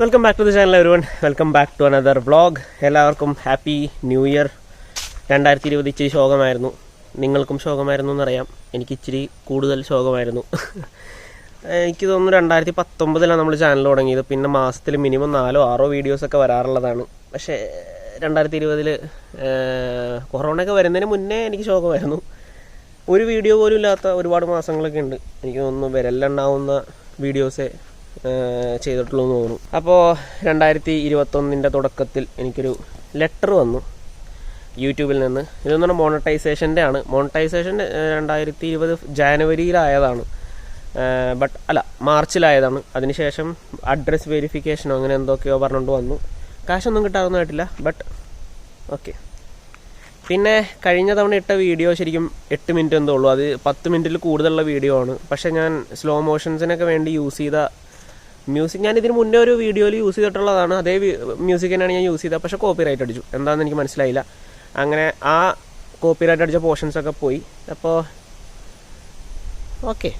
Welcome back to the channel everyone welcome back to another vlog എല്ലാവർക്കും happy new year രണ്ടായിരത്തി ഇരുപത് ഇച്ചിരി ശോകമായിരുന്നു. നിങ്ങൾക്കും ശോകമായിരുന്നു എന്നറിയാം. എനിക്ക് ഇച്ചിരി കൂടുതൽ ശോകമായിരുന്നു. എനിക്ക് തോന്നുന്നു രണ്ടായിരത്തി പത്തൊമ്പതിലാണ് നമ്മൾ ചാനൽ തുടങ്ങിയത്. പിന്നെ മാസത്തിൽ മിനിമം നാലോ ആറോ വീഡിയോസൊക്കെ വരാറുള്ളതാണ്. പക്ഷേ രണ്ടായിരത്തി ഇരുപതിൽ കൊറോണയൊക്കെ വരുന്നതിന് മുന്നേ എനിക്ക് ശോകമായിരുന്നു. ഒരു വീഡിയോ പോലും ഇല്ലാത്ത ഒരുപാട് മാസങ്ങളൊക്കെ ഉണ്ട്. എനിക്ക് തോന്നുന്നു വിരലിലുണ്ടാവുന്ന വീഡിയോസേ ചെയ്തിട്ടുള്ളൂ എന്ന് തോന്നുന്നു. അപ്പോൾ രണ്ടായിരത്തി ഇരുപത്തൊന്നിന്റെ തുടക്കത്തിൽ എനിക്കൊരു ലെറ്റർ വന്നു യൂട്യൂബിൽ നിന്ന്. ഇതെന്ന് പറഞ്ഞാൽ മോണറ്റൈസേഷന്റെ ആണ് മോണറ്റൈസേഷൻ രണ്ടായിരത്തി ഇരുപത് ജാനുവരിയിലായതാണ്. ബട്ട് അല്ല മാർച്ചിലായതാണ്. അതിനുശേഷം അഡ്രസ് വെരിഫിക്കേഷനോ അങ്ങനെ എന്തൊക്കെയോ പറഞ്ഞുകൊണ്ട് വന്നു. കാശൊന്നും കിട്ടാറൊന്നുമായിട്ടില്ല ബട്ട് ഓക്കെ. പിന്നെ കഴിഞ്ഞ തവണ ഇട്ട വീഡിയോ ശരിക്കും എട്ട് മിനിറ്റ് എന്തോ ഉള്ളൂ. അത് പത്ത് മിനിറ്റിൽ കൂടുതലുള്ള വീഡിയോ ആണ്. പക്ഷേ ഞാൻ സ്ലോ മോഷൻസിനൊക്കെ വേണ്ടി യൂസ് ചെയ്ത മ്യൂസിക് ഞാൻ ഇതിന് മുന്നേ ഒരു വീഡിയോയിൽ യൂസ് ചെയ്തിട്ടുള്ളതാണ്. അതേ മ്യൂസിക് തന്നെയാണ് ഞാൻ യൂസ് ചെയ്തത്. പക്ഷേ കോപ്പി റൈറ്റ് അടിച്ചു. എന്താണെന്ന് എനിക്ക് മനസ്സിലായില്ല. അങ്ങനെ ആ കോപ്പി റൈറ്റ് അടിച്ച പോർഷൻസ് ഒക്കെ പോയി. അപ്പോൾ ഓക്കെ.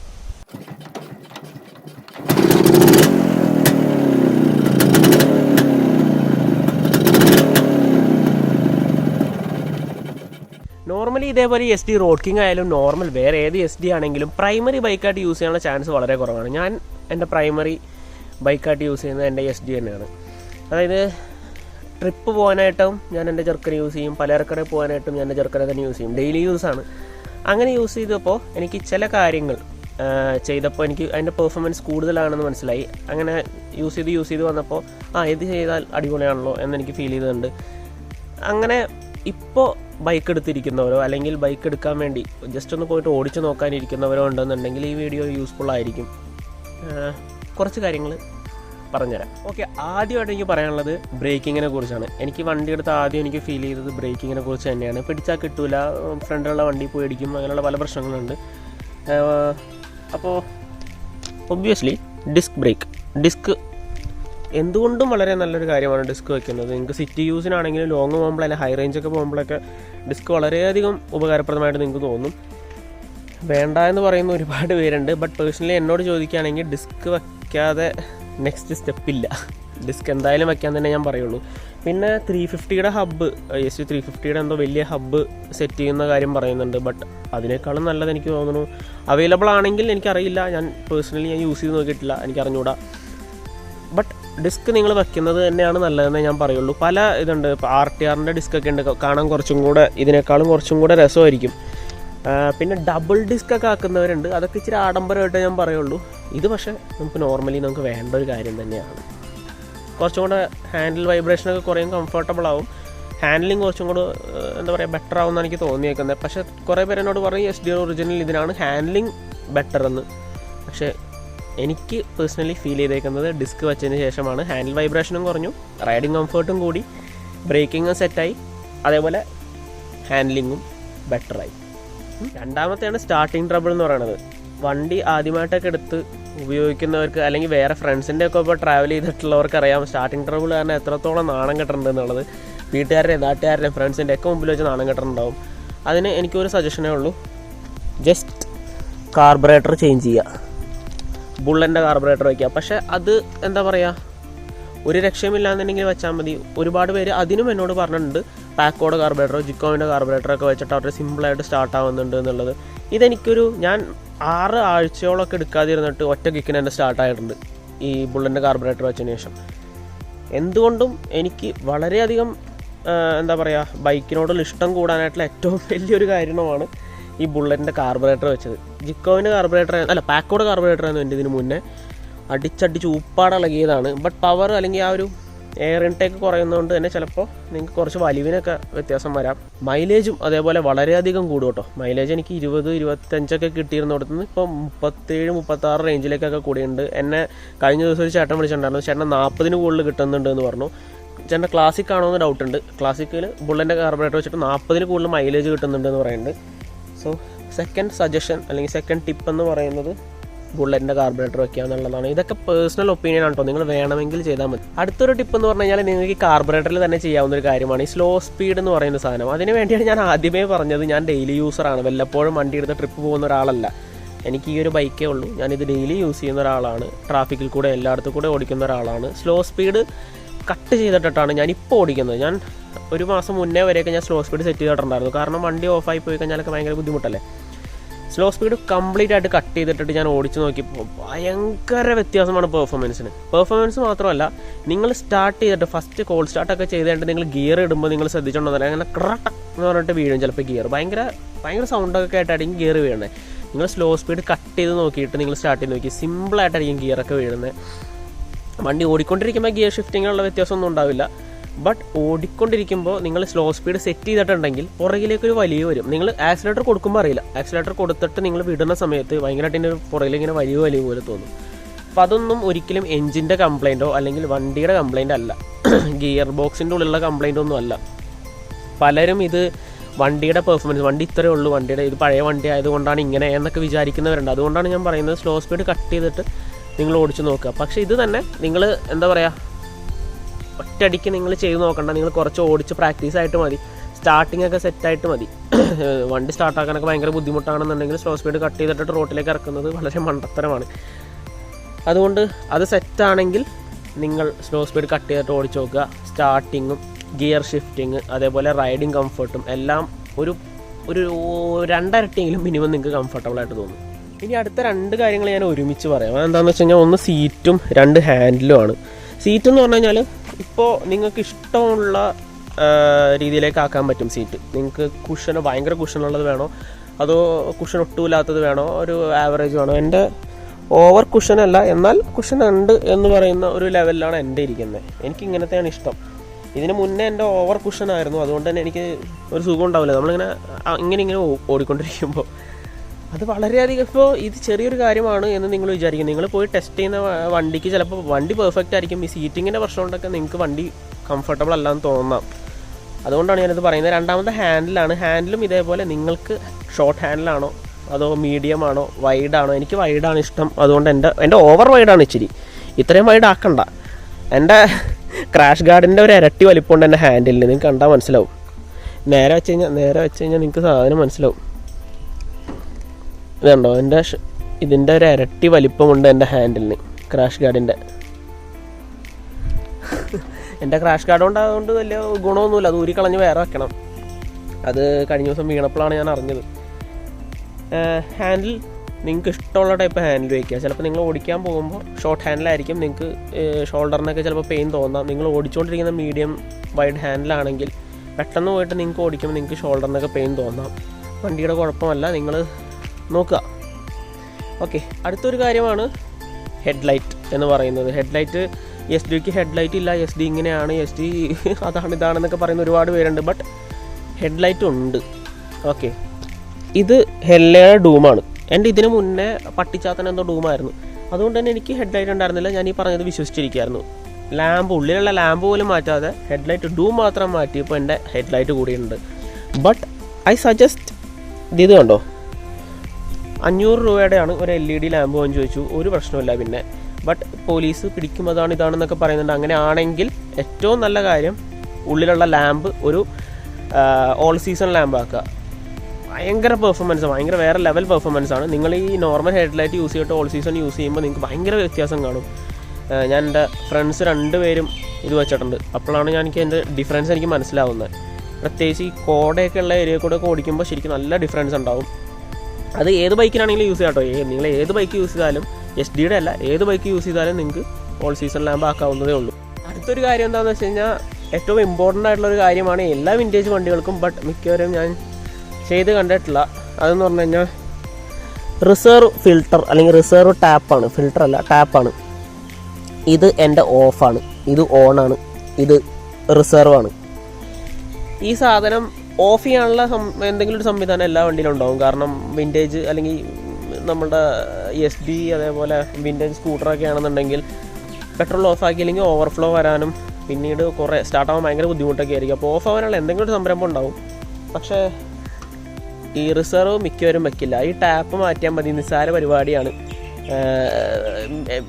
നോർമലി ഇതേപോലെ എസ് ഡി റോഡ് കിങ് ആയാലും നോർമൽ വേറെ ഏത് എസ് ഡി ആണെങ്കിലും പ്രൈമറി ബൈക്കായിട്ട് യൂസ് ചെയ്യാനുള്ള ചാൻസ് വളരെ കുറവാണ്. ഞാൻ എന്റെ പ്രൈമറി ബൈക്കായിട്ട് യൂസ് ചെയ്യുന്നത് എന്റെ എസ് ഡി തന്നെയാണ്. അതായത് ട്രിപ്പ് പോകാനായിട്ടും ഞാൻ എന്റെ ചെറുക്കനെ യൂസ് ചെയ്യും. പലചരക്കടയിൽ പോകാനായിട്ടും ഞാൻ എന്റെ ചെറുക്കനെ തന്നെ യൂസ് ചെയ്യും. ഡെയിലി യൂസാണ് അങ്ങനെ യൂസ് ചെയ്തപ്പോൾ എനിക്ക് ചില കാര്യങ്ങൾ ചെയ്തപ്പോൾ എനിക്ക് അതിന്റെ പെർഫോമൻസ് കൂടുതലാണെന്ന് മനസ്സിലായി. അങ്ങനെ യൂസ് ചെയ്ത് യൂസ് ചെയ്ത് വന്നപ്പോൾ ആ ഇത് ചെയ്താൽ അടിപൊളിയാണല്ലോ എന്നെനിക്ക് ഫീൽ ചെയ്തിട്ടുണ്ട്. അങ്ങനെ ഇപ്പോൾ ബൈക്ക് എടുത്തിരിക്കുന്നവരോ അല്ലെങ്കിൽ ബൈക്ക് എടുക്കാൻ വേണ്ടി ജസ്റ്റ് ഒന്ന് പോയിട്ട് ഓടിച്ചു നോക്കാനിരിക്കുന്നവരോ ഉണ്ടെന്നുണ്ടെങ്കിൽ ഈ വീഡിയോ യൂസ്ഫുൾ ആയിരിക്കും. കുറച്ച് കാര്യങ്ങൾ പറഞ്ഞുതരാം. ഓക്കെ ആദ്യമായിട്ട് എനിക്ക് പറയാനുള്ളത് ബ്രേക്കിങ്ങിനെ കുറിച്ചാണ്. എനിക്ക് വണ്ടി എടുത്ത് ആദ്യം എനിക്ക് ഫീൽ ചെയ്തത് ബ്രേക്കിങ്ങിനെ കുറിച്ച് തന്നെയാണ്. പിടിച്ചാൽ കിട്ടൂല ഫ്രണ്ടിലുള്ള വണ്ടി പോയി അടിക്കും അങ്ങനെയുള്ള പല പ്രശ്നങ്ങളുണ്ട്. അപ്പോൾ ഒബ്വിയസ്ലി ഡിസ്ക് ബ്രേക്ക് ഡിസ്ക് എന്തുകൊണ്ടും വളരെ നല്ലൊരു കാര്യമാണ് ഡിസ്ക് വെക്കുന്നത്. നിങ്ങൾക്ക് സിറ്റി യൂസിനാണെങ്കിലും ലോങ് പോകുമ്പോൾ അല്ലെങ്കിൽ ഹൈ റേഞ്ചൊക്കെ പോകുമ്പോഴൊക്കെ ഡിസ്ക് വളരെയധികം ഉപകാരപ്രദമായിട്ട് നിങ്ങൾക്ക് തോന്നും. വേണ്ട എന്ന് പറയുന്ന ഒരുപാട് പേരുണ്ട്. ബട്ട് പേഴ്സണലി എന്നോട് ചോദിക്കുകയാണെങ്കിൽ ഡിസ്ക് വയ്ക്കാതെ നെക്സ്റ്റ് സ്റ്റെപ്പില്ല ഡിസ്ക് എന്തായാലും വയ്ക്കാൻ തന്നെ ഞാൻ പറയുള്ളൂ. പിന്നെ ത്രീ ഫിഫ്റ്റിയുടെ ഹബ്ബ് എസ് യു ത്രീ ഫിഫ്റ്റിയുടെ എന്തോ വലിയ ഹബ്ബ് സെറ്റ് ചെയ്യുന്ന കാര്യം പറയുന്നുണ്ട്. ബട്ട് അതിനേക്കാളും നല്ലത് എനിക്ക് തോന്നുന്നു അവൈലബിൾ ആണെങ്കിൽ എനിക്കറിയില്ല. ഞാൻ പേഴ്സണലി ഞാൻ യൂസ് ചെയ്ത് നോക്കിയിട്ടില്ല. എനിക്ക് അറിഞ്ഞൂടാ ബട്ട് ഡിസ്ക് നിങ്ങൾ വെക്കുന്നത് തന്നെയാണ് നല്ലതെന്ന് ഞാൻ പറയുള്ളൂ. പല ഇതുണ്ട്. ഇപ്പോൾ ആർ ടി ആറിന്റെ ഡിസ്ക് ഒക്കെ ഉണ്ട്. കാണാൻ കുറച്ചും കൂടെ ഇതിനേക്കാളും കുറച്ചും കൂടെ രസമായിരിക്കും. പിന്നെ ഡബിൾ ഡിസ്ക് ഒക്കെ ആക്കുന്നവരുണ്ട്. അതൊക്കെ ഇച്ചിരി ആഡംബരമായിട്ട് ഞാൻ പറയുള്ളൂ. ഇത് പക്ഷേ നമുക്ക് നോർമലി നമുക്ക് വേണ്ട ഒരു കാര്യം തന്നെയാണ്. കുറച്ചും കൂടെ ഹാൻഡിൽ വൈബ്രേഷനൊക്കെ കുറേ കംഫർട്ടബിൾ ആവും. ഹാൻഡ്ലിങ് കുറച്ചും കൂടെ എന്താ പറയുക ബെറ്റർ ആവുമെന്ന് എനിക്ക് തോന്നിയേക്കുന്നത്. പക്ഷേ കുറേ പേര് എന്നോട് പറയും എസ് ഡി ഒറിജിനൽ ഇതിനാണ് ഹാൻഡ്ലിങ് ബെറ്റർ എന്ന്. പക്ഷേ എനിക്ക് പേഴ്സണലി ഫീൽ ചെയ്തേക്കുന്നത് ഡിസ്ക് വെച്ചതിന് ശേഷമാണ്. ഹാൻഡിൽ വൈബ്രേഷനും കുറഞ്ഞു റൈഡിങ് കംഫർട്ടും കൂടി ബ്രേക്കിങ്ങും സെറ്റായി അതേപോലെ ഹാൻഡ്ലിങ്ങും ബെറ്ററായി രണ്ടാമത്തെയാണ് സ്റ്റാർട്ടിങ് ട്രബിൾ എന്ന് പറയുന്നത്. വണ്ടി ആദ്യമായിട്ടൊക്കെ എടുത്ത് ഉപയോഗിക്കുന്നവർക്ക് അല്ലെങ്കിൽ വേറെ ഫ്രണ്ട്സിന്റെ ഒക്കെ ഇപ്പോൾ ട്രാവൽ ചെയ്തിട്ടുള്ളവർക്ക് അറിയാം. സ്റ്റാർട്ടിങ് ട്രബിൾ കാരണം എത്രത്തോളം നാണം കെട്ടിട്ടുണ്ട് എന്നുള്ളത്. വീട്ടുകാരുടെ നാട്ടുകാരുടെ ഫ്രണ്ട്സിന്റെ ഒക്കെ മുമ്പിൽ വെച്ച് നാണം കെട്ടിട്ടുണ്ടാവും അതിന് എനിക്കൊരു സജഷനേ ഉള്ളൂ. ജസ്റ്റ് കാർബറേറ്റർ ചേഞ്ച് ചെയ്യുക. ബുള്ളന്റെ കാർബറേറ്റർ വയ്ക്കുക. പക്ഷേ അത് എന്താ പറയുക ഒരു രക്ഷയുമില്ലാന്നുണ്ടെങ്കിൽ വെച്ചാൽ മതി. ഒരുപാട് പേര് അതിനും എന്നോട് പറഞ്ഞിട്ടുണ്ട്. പാക്കോഡ് കാർബറേറ്ററോ ജിക്കോവിന്റെ കാർബറേറ്ററോ ഒക്കെ വെച്ചിട്ട് അവർ സിമ്പിളായിട്ട് സ്റ്റാർട്ട് ആവുന്നുണ്ട് എന്നുള്ളത്. ഇതെനിക്കൊരു ഞാൻ ആറ് ആഴ്ചയോളമൊക്കെ എടുക്കാതിരുന്നിട്ട് ഒറ്റ കിക്കിന് തന്നെ സ്റ്റാർട്ടായിട്ടുണ്ട് ഈ ബുള്ളന്റെ കാർബറേറ്റർ വെച്ചതിന് ശേഷം. എന്തുകൊണ്ടും എനിക്ക് വളരെയധികം എന്താ പറയുക ബൈക്കിനോടുള്ള ഇഷ്ടം കൂടാനായിട്ടുള്ള ഏറ്റവും വലിയൊരു കാര്യമാണ് ഈ ബുള്ളറ്റിന്റെ കാർബറേറ്റർ വെച്ചത്. ജിക്കോവിന്റെ കാർബറേറ്റർ അല്ല പാക്കോഡ് കാർബറേറ്റർ ആയിരുന്നു എന്റെ ഇതിന് മുന്നേ. അടിച്ചടിച്ച് ഉപ്പാടിളകിയതാണ് ബട്ട് പവർ അല്ലെങ്കിൽ ആ ഒരു എയർ ഇൻടേക്ക് കുറയുന്നതുകൊണ്ട് തന്നെ ചിലപ്പോൾ നിങ്ങൾക്ക് കുറച്ച് വലിവിനൊക്കെ വ്യത്യാസം വരാം. മൈലേജും അതേപോലെ വളരെയധികം കൂടും കേട്ടോ. മൈലേജ് എനിക്ക് ഇരുപത് ഇരുപത്തഞ്ചൊക്കെ കിട്ടിയിരുന്നിടത്ത് നിന്ന് ഇപ്പോൾ മുപ്പത്തേഴ് മുപ്പത്താറ് റേഞ്ചിലേക്കൊക്കെ കൂടിയുണ്ട് എന്നെ കഴിഞ്ഞ ദിവസം ഒരു ചേട്ടൻ വിളിച്ചിട്ടുണ്ടായിരുന്നു. ചേട്ടൻ നാൽപ്പതിന് കൂടുതൽ കിട്ടുന്നുണ്ട് എന്ന് പറഞ്ഞു. ചേട്ടന്റെ ക്ലാസിക് ആണോ എന്ന് ഡൗട്ട് ഉണ്ട് ക്ലാസിക്കിൽ ബുള്ളന്റെ കാർബറേറ്റർ വെച്ചിട്ട് നാൽപ്പതിന് കൂടുതൽ മൈലേജ് കിട്ടുന്നുണ്ട് എന്ന് പറയുന്നുണ്ട്. സോ സെക്കൻഡ് സജഷൻ അല്ലെങ്കിൽ സെക്കൻഡ് ടിപ്പ് എന്ന് പറയുന്നത് ബുള്ളറ്റിന്റെ കാർബറേറ്റർ വെക്കുക എന്നുള്ളതാണ്. ഇതൊക്കെ പേഴ്സണൽ ഒപ്പീനിയൻ ആണ് കേട്ടോ നിങ്ങൾ വേണമെങ്കിൽ ചെയ്താൽ മതി. അടുത്തൊരു ടിപ്പ് എന്ന് പറഞ്ഞു കഴിഞ്ഞാൽ നിങ്ങൾക്ക് കാർബറേറ്ററിൽ തന്നെ ചെയ്യാവുന്ന ഒരു കാര്യമാണ്. ഈ സ്ലോ സ്പീഡ് എന്ന് പറയുന്ന സാധനം. അതിന് വേണ്ടിയാണ് ഞാൻ ആദ്യമേ പറഞ്ഞത് ഞാൻ ഡെയിലി യൂസറാണ് വല്ലപ്പോഴും വണ്ടി എടുത്ത് ട്രിപ്പ് പോകുന്ന ഒരാളല്ല. എനിക്ക് ഈ ഒരു ബൈക്കേ ഉള്ളൂ. ഞാനിത് ഡെയിലി യൂസ് ചെയ്യുന്ന ഒരാളാണ്. ട്രാഫിക്കിൽ കൂടെ എല്ലായിടത്തും കൂടെ ഓടിക്കുന്ന ഒരാളാണ്. സ്ലോ സ്പീഡ് കട്ട് ചെയ്തിട്ടിട്ടാണ് ഞാൻ ഇപ്പോൾ ഓടിക്കുന്നത്. ഞാൻ ഒരു മാസം മുന്നേ വരെയൊക്കെ ഞാൻ സ്ലോ സ്പീഡ് സെറ്റ് ചെയ്തിട്ടുണ്ടായിരുന്നു. കാരണം വണ്ടി ഓഫായി പോയി കഴിഞ്ഞാലൊക്കെ ഭയങ്കര ബുദ്ധിമുട്ടല്ലേ? സ്ലോ സ്പീഡ് കംപ്ലീറ്റ് ആയിട്ട് കട്ട് ചെയ്തിട്ടിട്ട് ഞാൻ ഓടിച്ച് നോക്കിയപ്പോൾ ഭയങ്കര വ്യത്യാസമാണ് പെർഫോമൻസിന് പെർഫോമൻസ് മാത്രമല്ല നിങ്ങൾ സ്റ്റാർട്ട് ചെയ്തിട്ട് ഫസ്റ്റ് കോൾ സ്റ്റാർട്ടൊക്കെ ചെയ്തിട്ട് നിങ്ങൾ ഗിയർ ഇടുമ്പോൾ നിങ്ങൾ ശ്രദ്ധിച്ചിട്ടുണ്ടോ അങ്ങനെ ക്രട്ട എന്ന് പറഞ്ഞിട്ട് വീഴും ചിലപ്പോൾ ഗിയർ ഭയങ്കര ഭയങ്കര സൗണ്ടൊക്കെ ആയിട്ടായിരിക്കും ഗിയർ വീഴുന്നത് നിങ്ങൾ സ്ലോ സ്പീഡ് കട്ട് ചെയ്ത് നോക്കിയിട്ട് നിങ്ങൾ സ്റ്റാർട്ട് ചെയ്ത് നോക്കി. സിമ്പിളായിട്ടായിരിക്കും ഗിയറൊക്കെ വീഴുന്നത് വണ്ടി ഓടിക്കൊണ്ടിരിക്കുമ്പോൾ ഗിയർ ഷിഫ്റ്റിങ്ങിനുള്ള വ്യത്യാസമൊന്നും ഉണ്ടാവില്ല. ബട്ട് ഓടിക്കൊണ്ടിരിക്കുമ്പോൾ നിങ്ങൾ സ്ലോ സ്പീഡ് സെറ്റ് ചെയ്തിട്ടുണ്ടെങ്കിൽ പുറകിലേക്ക് ഒരു വലിയ വരും. നിങ്ങൾ ആക്സിലേറ്റർ കൊടുക്കുമ്പോൾ അറിയില്ല. ആക്സിലേറ്റർ കൊടുത്തിട്ട് നിങ്ങൾ വിടുന്ന സമയത്ത് ഭയങ്കരമായിട്ട് ഇതിന്റെ പുറകിൽ ഇങ്ങനെ വലിയ വലിയ പോലെ തോന്നും. അപ്പോൾ അതൊന്നും ഒരിക്കലും എഞ്ചിന്റെ കംപ്ലൈന്റോ അല്ലെങ്കിൽ വണ്ടിയുടെ കംപ്ലൈന്റ് അല്ല. ഗിയർ ബോക്സിന്റെ ഉള്ളിലുള്ള കംപ്ലൈന്റ് ഒന്നും അല്ല. പലരും ഇത് വണ്ടിയുടെ പെർഫോമൻസ് വണ്ടി ഇത്രയേ ഉള്ളൂ വണ്ടിയുടെ ഇത് പഴയ വണ്ടി ആയതുകൊണ്ടാണ് ഇങ്ങനെ എന്നൊക്കെ വിചാരിക്കുന്നവരുണ്ട്. അതുകൊണ്ടാണ് ഞാൻ പറയുന്നത് സ്ലോ സ്പീഡ് കട്ട് ചെയ്തിട്ട് നിങ്ങൾ ഓടിച്ചു നോക്കുക. പക്ഷേ ഇത് തന്നെ നിങ്ങൾ എന്താ പറയുക ഒറ്റയടിക്ക് നിങ്ങൾ ചെയ്ത് നോക്കണ്ട. നിങ്ങൾ കുറച്ച് ഓടിച്ച് പ്രാക്ടീസ് ആയിട്ട് മതി. സ്റ്റാർട്ടിംഗ് ഒക്കെ സെറ്റായിട്ട് മതി. വണ്ടി സ്റ്റാർട്ടാക്കാനൊക്കെ ഭയങ്കര ബുദ്ധിമുട്ടാണെന്നുണ്ടെങ്കിൽ സ്ലോ സ്പീഡ് കട്ട് ചെയ്തിട്ട് റോട്ടിലേക്ക് ഇറക്കുന്നത് വളരെ മണ്ടത്തരമാണ്. അതുകൊണ്ട് അത് സെറ്റാണെങ്കിൽ നിങ്ങൾ സ്ലോ സ്പീഡ് കട്ട് ചെയ്തിട്ട് ഓടിച്ച് നോക്കുക. സ്റ്റാർട്ടിങ്ങും ഗിയർ ഷിഫ്റ്റിങ് അതേപോലെ റൈഡിങ് കംഫർട്ടും എല്ലാം ഒരു ഒരു രണ്ടരട്ടിയെങ്കിലും മിനിമം നിങ്ങൾക്ക് കംഫർട്ടബിൾ ആയിട്ട് തോന്നും. ഇനി അടുത്ത രണ്ട് കാര്യങ്ങൾ ഞാൻ ഒരുമിച്ച് പറയാം. അതെന്താണെന്ന് വെച്ച് കഴിഞ്ഞാൽ ഒന്ന് സീറ്റും രണ്ട് ഹാൻഡിലുമാണ് സീറ്റ് എന്ന് പറഞ്ഞു കഴിഞ്ഞാൽ ഇപ്പോൾ നിങ്ങൾക്ക് ഇഷ്ടമുള്ള രീതിയിലേക്ക് ആക്കാൻ പറ്റും സീറ്റ് നിങ്ങൾക്ക് കുഷന് ഭയങ്കര കുഷനുള്ളത് വേണോ? അതോ കുഷൻ ഒട്ടുമില്ലാത്തത് വേണോ? ഒരു ആവറേജ് വേണോ? എന്റെ ഓവർ കുഷനല്ല എന്നാൽ കുഷൻ ഉണ്ട് എന്ന് പറയുന്ന ഒരു ലെവലിലാണ് എന്റെ ഇരിക്കുന്നത്. എനിക്ക് ഇങ്ങനത്തെയാണ് ഇഷ്ടം. ഇതിന് മുന്നേ എന്റെ ഓവർ കുഷനായിരുന്നു അതുകൊണ്ട് തന്നെ എനിക്ക് ഒരു സുഖം ഉണ്ടാവില്ല. നമ്മളിങ്ങനെ ഇങ്ങനെ ഇങ്ങനെ ഓടിക്കൊണ്ടിരിക്കുമ്പോൾ അത് വളരെയധികം ഇപ്പോൾ ഇത് ചെറിയൊരു കാര്യമാണ് എന്ന് നിങ്ങൾ വിചാരിക്കും നിങ്ങൾ പോയി ടെസ്റ്റ് ചെയ്യുന്ന വണ്ടിക്ക് ചിലപ്പോൾ വണ്ടി പെർഫെക്റ്റ് ആയിരിക്കും. ഈ സീറ്റിങ്ങിന്റെ പ്രശ്നം കൊണ്ടൊക്കെ നിങ്ങൾക്ക് വണ്ടി കംഫർട്ടബിൾ അല്ലാന്ന് തോന്നാം. അതുകൊണ്ടാണ് ഞാനിത് പറയുന്നത്. രണ്ടാമത്തെ ഹാൻഡിലാണ് ഹാൻഡിലും ഇതേപോലെ നിങ്ങൾക്ക് ഷോർട്ട് ഹാൻഡിലാണോ അതോ മീഡിയം ആണോ വൈഡാണോ എനിക്ക് വൈഡാണ് ഇഷ്ടം. അതുകൊണ്ട് എന്റെ എന്റെ ഓവർ വൈഡാണ് ഇച്ചിരി. ഇത്രയും വൈഡ് ആക്കണ്ട. എന്റെ ക്രാഷ് ഗാർഡിന്റെ ഒരു ഇരട്ടി വലിപ്പമുണ്ട് എന്റെ ഹാൻഡിലിന് നിങ്ങൾക്ക് കണ്ടാൽ മനസ്സിലാവും. നേരെ വെച്ച് കഴിഞ്ഞാൽ നേരെ വെച്ച് കഴിഞ്ഞാൽ നിങ്ങൾക്ക് സാധനം മനസ്സിലാവും. ഇതുണ്ടോ? എന്റെ ഇതിന്റെ ഒരു ഇരട്ടി വലിപ്പമുണ്ട് എന്റെ ഹാൻഡിലിന്. ക്രാഷ് ഗാർഡിന്റെ എന്റെ ക്രാഷ് ഗാർഡ് കൊണ്ട് അതുകൊണ്ട് വലിയ ഗുണമൊന്നുമില്ല. അത് ഊരി കളഞ്ഞ് വേറെ വെക്കണം. അത് കഴിഞ്ഞ ദിവസം വീണപ്പോഴാണ് ഞാൻ അറിഞ്ഞത്. ഹാൻഡിൽ നിങ്ങൾക്ക് ഇഷ്ടമുള്ള ടൈപ്പ് ഹാൻഡിൽ വയ്ക്കുക ചിലപ്പോൾ നിങ്ങൾ ഓടിക്കാൻ പോകുമ്പോൾ ഷോർട്ട് ഹാൻഡിലായിരിക്കും നിങ്ങൾക്ക് ഷോൾഡറിനൊക്കെ ചിലപ്പോൾ പെയിൻ തോന്നാം. നിങ്ങൾ ഓടിച്ചുകൊണ്ടിരിക്കുന്ന മീഡിയം വൈഡ് ഹാൻഡിലാണെങ്കിൽ പെട്ടെന്ന് പോയിട്ട് നിങ്ങൾക്ക് ഓടിക്കുമ്പോൾ നിങ്ങൾക്ക് ഷോൾഡറിനൊക്കെ പെയിൻ തോന്നാം. വണ്ടിയുടെ കുഴപ്പമല്ല. നിങ്ങൾ നോക്കുക. ഓക്കെ അടുത്തൊരു കാര്യമാണ് ഹെഡ്ലൈറ്റ് എന്ന് പറയുന്നത്. ഹെഡ്ലൈറ്റ് എസ് ഡിക്ക് ഹെഡ്ലൈറ്റ് ഇല്ല. എസ് ഡി ഇങ്ങനെയാണ് എസ് ഡി അതാണ് ഇതാണെന്നൊക്കെ പറയുന്ന ഒരുപാട് പേരുണ്ട്. ബട്ട് ഹെഡ്ലൈറ്റ് ഉണ്ട്. ഓക്കെ ഇത് ഹെല്ലയുടെ ഡൂമാണ്. എന്റെ ഇതിന് മുന്നേ പട്ടിച്ചാത്തൻ എന്തോ ഡൂമായിരുന്നു. അതുകൊണ്ട് തന്നെ എനിക്ക് ഹെഡ്ലൈറ്റ് ഉണ്ടായിരുന്നില്ല. ഞാൻ ഈ പറഞ്ഞത് വിശ്വസിച്ചിരിക്കുകയായിരുന്നു. ലാമ്പ് ഉള്ളിലുള്ള ലാമ്പ് പോലും മാറ്റാതെ ഹെഡ്ലൈറ്റ് ഡൂം മാത്രം മാറ്റിയപ്പോൾ എന്റെ ഹെഡ്ലൈറ്റ് കൂടിയുണ്ട് ബട്ട് ഐ സജസ്റ്റ് ഇത് കണ്ടോ? അഞ്ഞൂറ് രൂപയുടെയാണ് ഒരു എൽ ഇ ഡി ലാമ്പ് വാങ്ങി ചോദിച്ചു. ഒരു പ്രശ്നമില്ല പിന്നെ. ബട്ട് പോലീസ് പിടിക്കും അതാണ് ഇതാണെന്നൊക്കെ പറയുന്നുണ്ട്. അങ്ങനെ ആണെങ്കിൽ ഏറ്റവും നല്ല കാര്യം ഉള്ളിലുള്ള ലാമ്പ് ഒരു ഓൾ സീസൺ ലാമ്പ് ആക്കുക. ഭയങ്കര പെർഫോമൻസ് ഭയങ്കര വേറെ ലെവൽ പെർഫോമൻസ് ആണ്. നിങ്ങൾ ഈ നോർമൽ ഹെഡ്ലൈറ്റ് യൂസ് ചെയ്തിട്ട് ഓൾ സീസൺ യൂസ് ചെയ്യുമ്പോൾ നിങ്ങൾക്ക് ഭയങ്കര വ്യത്യാസം കാണും. ഞാൻ എന്റെ ഫ്രണ്ട്സ് രണ്ടുപേരും ഇത് വെച്ചിട്ടുണ്ട്. അപ്പോഴാണ് ഞാൻ എനിക്ക് എന്റെ ഡിഫറൻസ് എനിക്ക് മനസ്സിലാവുന്നത്. പ്രത്യേകിച്ച് ഈ കോടയൊക്കെ ഉള്ള ഏരിയ കൂടെ ഓടിക്കുമ്പോൾ ശരിക്കും നല്ല ഡിഫറൻസ് ഉണ്ടാവും. അത് ഏത് ബൈക്കിനാണെങ്കിലും യൂസ് ചെയ്യാം കേട്ടോ നിങ്ങൾ ഏത് ബൈക്ക് യൂസ് ചെയ്താലും എസ് ഡിയുടെ അല്ല ഏത് ബൈക്ക് യൂസ് ചെയ്താലും നിങ്ങൾക്ക് ഓൾ സീസൺ ലാമ്പ് ആക്കാവുന്നതേ ഉള്ളൂ. അടുത്തൊരു കാര്യം എന്താണെന്ന് വെച്ച് കഴിഞ്ഞാൽ ഏറ്റവും ഇമ്പോർട്ടന്റ് ആയിട്ടുള്ള ഒരു കാര്യമാണ് എല്ലാ വിന്റേജ് വണ്ടികൾക്കും ബട്ട് മിക്കവരും ഞാൻ ചെയ്ത് കണ്ടിട്ടില്ല. അതെന്ന് പറഞ്ഞു കഴിഞ്ഞാൽ റിസർവ് ഫിൽട്ടർ അല്ലെങ്കിൽ റിസർവ് ടാപ്പാണ് ഫിൽട്ടർ അല്ല ടാപ്പാണ് ഇത് എന്റെ ഓഫാണ് ഇത് ഓണാണ് ഇത് റിസർവ് ആണ്. ഈ സാധനം ഓഫ് ചെയ്യാനുള്ള എന്തെങ്കിലും ഒരു സംവിധാനം എല്ലാ വണ്ടിയിലും ഉണ്ടാവും കാരണം വിന്റേജ് അല്ലെങ്കിൽ നമ്മുടെ എസ് ബി അതേപോലെ വിന്റേജ് സ്കൂട്ടറൊക്കെ ആണെന്നുണ്ടെങ്കിൽ പെട്രോൾ ഓഫ് ആക്കിയില്ലെങ്കിൽ ഓവർഫ്ലോ വരാനും പിന്നീട് കുറേ സ്റ്റാർട്ട് ആവാൻ ഭയങ്കര ബുദ്ധിമുട്ടൊക്കെ ആയിരിക്കും. അപ്പോൾ ഓഫ് ആവാനുള്ള എന്തെങ്കിലും ഒരു സംരംഭം ഉണ്ടാവും. പക്ഷേ ഈ റിസർവ് മിക്കവരും വെക്കില്ല. ഈ ടാപ്പ് മാറ്റിയാൽ മതി. നിസ്സാര പരിപാടിയാണ്.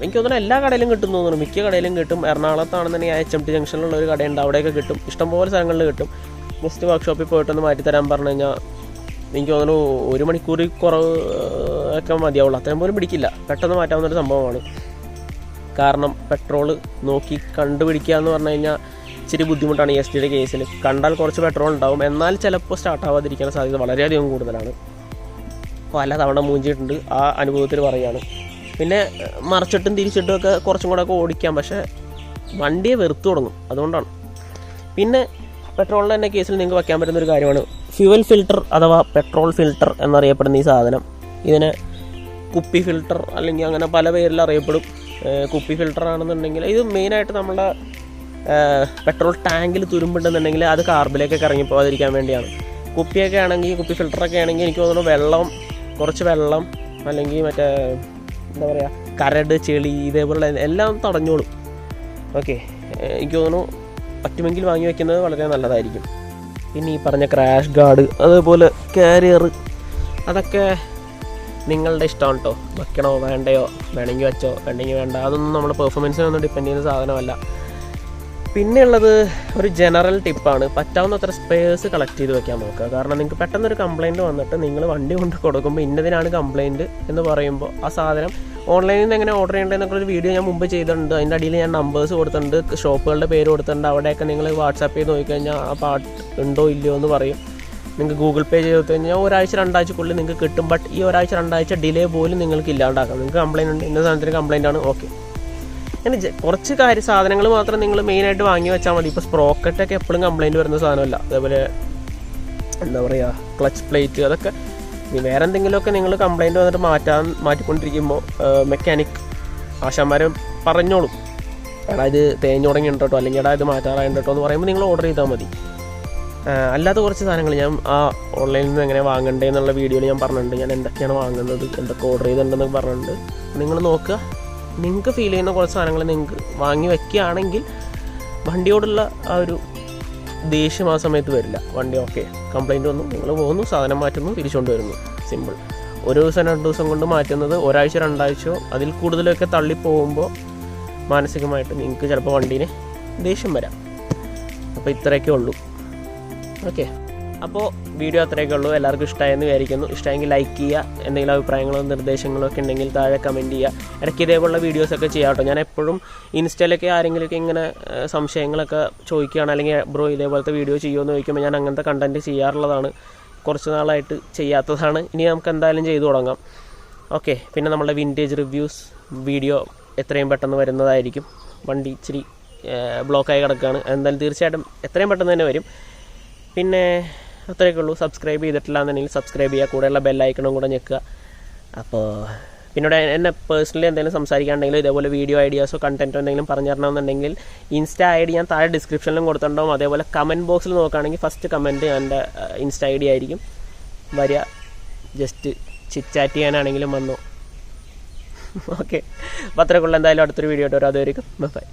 എനിക്ക് തോന്നുന്നു എല്ലാ കടയിലും കിട്ടും തോന്നുന്നു. മിക്ക കടയിലും കിട്ടും. എറണാകുളത്താണെന്നുണ്ടെങ്കിൽ എച്ച് എം ടി ജംഗ്ഷനിലുള്ള ഒരു കടയുണ്ട്. അവിടെയൊക്കെ കിട്ടും. ഇഷ്ടംപോലെ സ്ഥലങ്ങളിൽ കിട്ടും. ജസ്റ്റ് വർക്ക്ഷോപ്പിൽ പോയിട്ടൊന്ന് മാറ്റി തരാൻ പറഞ്ഞു കഴിഞ്ഞാൽ എനിക്ക് തോന്നുന്നു ഒരു മണിക്കൂറിൽ കുറവ് ഒക്കെ മതിയാവുള്ളൂ. അത്രയും പോലും പിടിക്കില്ല. പെട്ടെന്ന് മാറ്റാവുന്നൊരു സംഭവമാണ്. കാരണം പെട്രോൾ നോക്കി കണ്ടുപിടിക്കുക എന്ന് പറഞ്ഞു കഴിഞ്ഞാൽ ഇച്ചിരി ബുദ്ധിമുട്ടാണ് എസ് ടിയുടെ കേസിൽ കണ്ടാൽ കുറച്ച് പെട്രോൾ ഉണ്ടാവും. എന്നാൽ ചിലപ്പോൾ സ്റ്റാർട്ട് ആവാതിരിക്കാൻ സാധ്യത വളരെയധികം കൂടുതലാണ്. പല തവണ മൂഞ്ചിയിട്ടുണ്ട്. ആ അനുഭവത്തിൽ പറയുകയാണ്. പിന്നെ മറിച്ചിട്ടും തിരിച്ചിട്ടും ഒക്കെ കുറച്ചും കൂടെ ഒക്കെ ഓടിക്കാം. പക്ഷേ വണ്ടിയെ വെറുത്തു തുടങ്ങും. അതുകൊണ്ടാണ്. പിന്നെ പെട്രോളിന്റെ തന്നെ കേസിൽ നിങ്ങൾക്ക് വയ്ക്കാൻ പറ്റുന്ന ഒരു കാര്യമാണ്. ഫ്യുവൽ ഫിൽട്ടർ അഥവാ പെട്രോൾ ഫിൽട്ടർ എന്നറിയപ്പെടുന്ന ഈ സാധനം. ഇതിനെ കുപ്പി ഫിൽട്ടർ അല്ലെങ്കിൽ അങ്ങനെ പല പേരിൽ അറിയപ്പെടും. കുപ്പി ഫിൽട്ടർ ആണെന്നുണ്ടെങ്കിൽ ഇത് മെയിനായിട്ട് നമ്മുടെ പെട്രോൾ ടാങ്കിൽ തുരുമ്പുണ്ടെന്നുണ്ടെങ്കിൽ അത് കാർബിലേക്കൊക്കെ ഇറങ്ങി പോകാതിരിക്കാൻ വേണ്ടിയാണ്. കുപ്പിയൊക്കെ ആണെങ്കിൽ കുപ്പി ഫിൽട്ടറൊക്കെ ആണെങ്കിൽ എനിക്ക് തോന്നുന്നു വെള്ളം കുറച്ച് വെള്ളം അല്ലെങ്കിൽ മറ്റേ എന്താ പറയുക കരട് ചെളി ഇതേപോലുള്ള എല്ലാം തടഞ്ഞോളും. ഓക്കെ എനിക്ക് തോന്നുന്നു പറ്റുമെങ്കിൽ വാങ്ങി വയ്ക്കുന്നത് വളരെ നല്ലതായിരിക്കും. പിന്നെ ഈ പറഞ്ഞ ക്രാഷ് ഗാർഡ് അതുപോലെ കാരിയർ അതൊക്കെ നിങ്ങളുടെ ഇഷ്ടമാണ് കേട്ടോ വെക്കണോ വേണ്ടയോ വേണമെങ്കിൽ വെച്ചോ വേണമെങ്കിൽ വേണ്ട അതൊന്നും നമ്മുടെ പെർഫോമൻസിനൊന്നും ഡിപ്പെൻഡ് ചെയ്യുന്ന സാധനമല്ല. പിന്നെയുള്ളത് ഒരു ജനറൽ ടിപ്പാണ് പറ്റാവുന്നത്ര സ്പേഴ്സ് കളക്ട് ചെയ്ത് വെക്കാൻ നോക്കുക. കാരണം നിങ്ങൾക്ക് പെട്ടെന്നൊരു കംപ്ലയിന്റ് വന്നിട്ട് നിങ്ങൾ വണ്ടി കൊണ്ട് കൊടുക്കുമ്പോൾ ഇന്നതിനാണ് കംപ്ലയിന്റ് എന്ന് പറയുമ്പോൾ ആ സാധനം ഓൺലൈനിൽ നിന്ന് എങ്ങനെ ഓർഡർ ചെയ്യേണ്ടതെന്നൊക്കെ ഒരു വീഡിയോ ഞാൻ മുമ്പ് ചെയ്തിട്ടുണ്ട്. അതിന്റെ അടിയിൽ ഞാൻ നമ്പേഴ്സ് കൊടുത്തിട്ടുണ്ട്. ഷോപ്പുകളുടെ പേര് കൊടുത്തിട്ടുണ്ട്. അവിടെയൊക്കെ നിങ്ങൾ വാട്സാപ്പ് ചെയ്ത് നോക്കിക്കഴിഞ്ഞാൽ ആ പാട്ട് ഉണ്ടോ ഇല്ലയോ എന്ന് പറയും. നിങ്ങൾക്ക് ഗൂഗിൾ പേ ചെയ്ത് കഴിഞ്ഞാൽ ഒരാഴ്ച രണ്ടാഴ്ചക്കുള്ളിൽ നിങ്ങൾക്ക് കിട്ടും. ബട്ട് ഈ ഒരാഴ്ച രണ്ടാഴ്ച ഡിലേ പോലും നിങ്ങൾക്ക് ഇല്ലാണ്ടാക്കാം. നിങ്ങൾക്ക് കംപ്ലൈന്റ് ഉണ്ട്. ഇന്ന സാധനത്തിന് കംപ്ലൈന്റ് ആണ്. ഓക്കെ അങ്ങനെ കുറച്ച് കാര്യ സാധനങ്ങൾ മാത്രം നിങ്ങൾ മെയിനായിട്ട് വാങ്ങി വെച്ചാൽ മതി. ഇപ്പോൾ സ്പ്രോക്കറ്റൊക്കെ എപ്പോഴും കംപ്ലൈന്റ് വരുന്ന സാധനമല്ല. അതേപോലെ എന്താ പറയുക ക്ലച്ച് പ്ലേറ്റ് അതൊക്കെ ഇനി വേറെ എന്തെങ്കിലുമൊക്കെ നിങ്ങൾ കംപ്ലൈന്റ് വന്നിട്ട് മാറ്റാൻ മാറ്റിക്കൊണ്ടിരിക്കുമ്പോൾ മെക്കാനിക് ആശാന്മാരെ പറഞ്ഞോളും. എടാ ഇത് തേഞ്ഞു തുടങ്ങിയിട്ടോ അല്ലെങ്കിൽ എടാ ഇത് മാറ്റാറായിട്ടോ എന്ന് പറയുമ്പോൾ നിങ്ങൾ ഓർഡർ ചെയ്താൽ മതി. അല്ലാത്ത കുറച്ച് സാധനങ്ങൾ ഞാൻ ആ ഓൺലൈനിൽ നിന്ന് എങ്ങനെ വാങ്ങണ്ടേ എന്നുള്ള വീഡിയോയിൽ ഞാൻ പറഞ്ഞിട്ടുണ്ട്. ഞാൻ എന്തൊക്കെയാണ് വാങ്ങുന്നത് എന്തൊക്കെ ഓർഡർ ചെയ്തിട്ടുണ്ടെന്ന് പറഞ്ഞിട്ടുണ്ട്. നിങ്ങൾ നോക്കുക. നിങ്ങൾക്ക് ഫീൽ ചെയ്യുന്ന കുറച്ച് സാധനങ്ങൾ നിങ്ങൾക്ക് വാങ്ങി വയ്ക്കുകയാണെങ്കിൽ വണ്ടിയോടുള്ള ആ ഒരു ദേഷ്യം ആ സമയത്ത് വരില്ല. വണ്ടി ഓക്കെ. കംപ്ലൈന്റ് വന്നു. നിങ്ങൾ പോകുന്നു. സാധനം മാറ്റുന്നു. തിരിച്ചുകൊണ്ട് വരുന്നു. സിമ്പിൾ. ഒരു ദിവസം രണ്ട് ദിവസം കൊണ്ട് മാറ്റുന്നത് ഒരാഴ്ച രണ്ടാഴ്ചയോ അതിൽ കൂടുതലൊക്കെ തള്ളിപ്പോകുമ്പോൾ മാനസികമായിട്ട് നിങ്ങൾക്ക് ചിലപ്പോൾ വണ്ടീനെ ദേഷ്യം വരാം. അപ്പോൾ ഇത്രയൊക്കെ ഉള്ളൂ. ഓക്കെ. അപ്പോൾ വീഡിയോ അത്രയൊക്കെ ഉള്ളൂ. എല്ലാവർക്കും ഇഷ്ടമായെന്ന് വിചാരിക്കുന്നു. ഇഷ്ടമെങ്കിൽ ലൈക്ക് ചെയ്യുക. എന്തെങ്കിലും അഭിപ്രായങ്ങളോ നിർദ്ദേശങ്ങളോ ഒക്കെ ഉണ്ടെങ്കിൽ താഴെ കമന്റ് ചെയ്യുക. ഇടയ്ക്ക് ഇതേപോലുള്ള വീഡിയോസൊക്കെ ചെയ്യാം കേട്ടോ. ഞാൻ എപ്പോഴും ഇൻസ്റ്റയിലൊക്കെ ആരെങ്കിലുമൊക്കെ ഇങ്ങനെ സംശയങ്ങളൊക്കെ ചോദിക്കുകയാണ്. അല്ലെങ്കിൽ ബ്രോ ഇതേപോലത്തെ വീഡിയോ ചെയ്യുമെന്ന് ചോദിക്കുമ്പോൾ ഞാൻ അങ്ങനത്തെ കണ്ടന്റ് ചെയ്യാറുള്ളതാണ്. കുറച്ച് നാളായിട്ട് ചെയ്യാത്തതാണ്. ഇനി നമുക്ക് എന്തായാലും ചെയ്തു തുടങ്ങാം. ഓക്കെ പിന്നെ നമ്മുടെ വിന്റേജ് റിവ്യൂസ് വീഡിയോ എത്രയും പെട്ടെന്ന് വരുന്നതായിരിക്കും. വണ്ടി ഇച്ചിരി ബ്ലോക്കായി കിടക്കുകയാണ്. എന്തായാലും തീർച്ചയായിട്ടും എത്രയും പെട്ടെന്ന് തന്നെ വരും. പിന്നെ അത്രയൊക്കെ ഉള്ളൂ സബ്സ്ക്രൈബ് ചെയ്തിട്ടില്ല എന്നുണ്ടെങ്കിൽ സബ്സ്ക്രൈബ് ചെയ്യുക കൂടെയുള്ള ബെല്ലൈക്കണും കൂടെ ഞെക്കുക. അപ്പോൾ പിന്നീട് എന്നെ പേഴ്സണലി എന്തെങ്കിലും സംസാരിക്കാണ്ടെങ്കിൽ ഇതേപോലെ വീഡിയോ ഐഡിയാസോ കണ്ടന്റോ എന്തെങ്കിലും പറഞ്ഞു തരണമെന്നുണ്ടെങ്കിൽ ഇൻസ്റ്റ ഐ ഡി ഞാൻ താഴെ ഡിസ്ക്രിപ്ഷനിലും കൊടുത്തിട്ടുണ്ടാവും. അതേപോലെ കമന്റ് ബോക്സിൽ നോക്കുകയാണെങ്കിൽ ഫസ്റ്റ് കമന്റ് എന്റെ ഇൻസ്റ്റ ഐ ഡി ആയിരിക്കും. വരിക. ജസ്റ്റ് ചിറ്റാറ്റ് ചെയ്യാനാണെങ്കിലും വന്നു. ഓക്കെ അപ്പോൾ അത്രയ്ക്കുള്ള എന്തായാലും അടുത്തൊരു വീഡിയോ ഇട്ടോ അതുവരെയും ബൈ